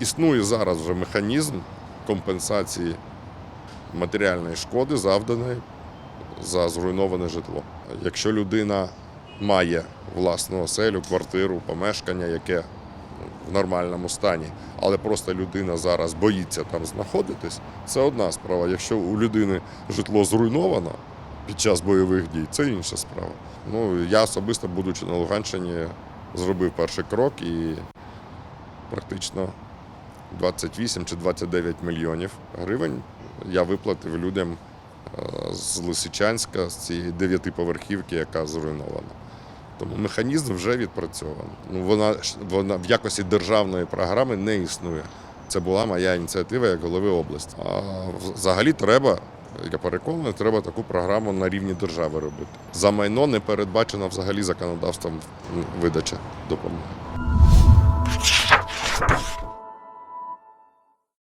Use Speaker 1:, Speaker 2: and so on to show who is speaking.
Speaker 1: існує зараз вже механізм компенсації матеріальної шкоди, завданої за зруйноване житло. Якщо людина має власну оселю, квартиру, помешкання, яке в нормальному стані, але просто людина зараз боїться там знаходитись, це одна справа. Якщо у людини житло зруйновано під час бойових дій, це інша справа. Ну, я особисто, будучи на Луганщині, зробив перший крок і практично 28 чи 29 мільйонів гривень я виплатив людям е, з Лисичанська, з цієї дев'ятиповерхівки, яка зруйнована. Тому механізм вже відпрацьований. Ну, вона, вона в якості державної програми не існує. Це була моя ініціатива як голови області. А взагалі треба, я переконаний, треба таку програму на рівні держави робити. За майно не передбачено взагалі законодавством видача допомоги.